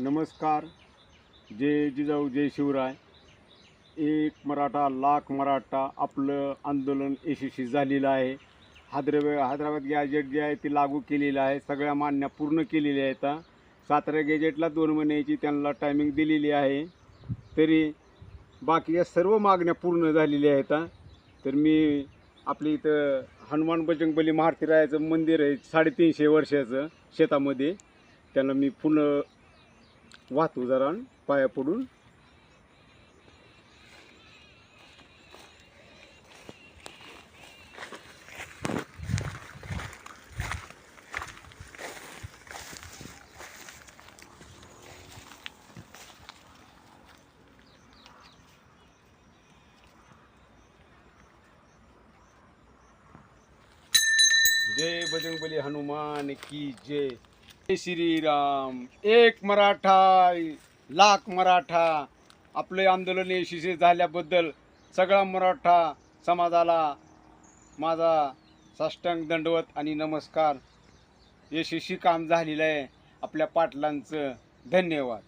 नमस्कार. जय जिजाऊ जय शिवराय. एक मराठा लाख मराठा आपलं आंदोलन यशस्वी झालेलं आहे. हैदराबाद हैदराबाद गॅजेट जे आहे ते लागू केलेलं आहे. सगळ्या मान्या पूर्ण केलेल्या आहेत. सातारा गॅजेटला दोन महिन्याची त्यांना टायमिंग दिलेली आहे. तरी बाकीच्या सर्व मागण्या पूर्ण झालेल्या आहेत. तर मी आपल्या इथं हनुमान बजरंगबली महारतीरायाचं मंदिर आहे. साडेतीनशे वर्षाचं शेतामध्ये. त्याला मी पुन्हा वाहतो पाया पडून जय बजरंगबली हनुमान की जय. श्रीराम. एक मराठा लाख मराठा आपले आंदोलन यशस्वी झाल्याबद्दल सगळा मराठा समाजाला माझा साष्टांग दंडवत आणि नमस्कार. यशस्वी काम झालेलं आहे. आपल्या पाटलांचं धन्यवाद.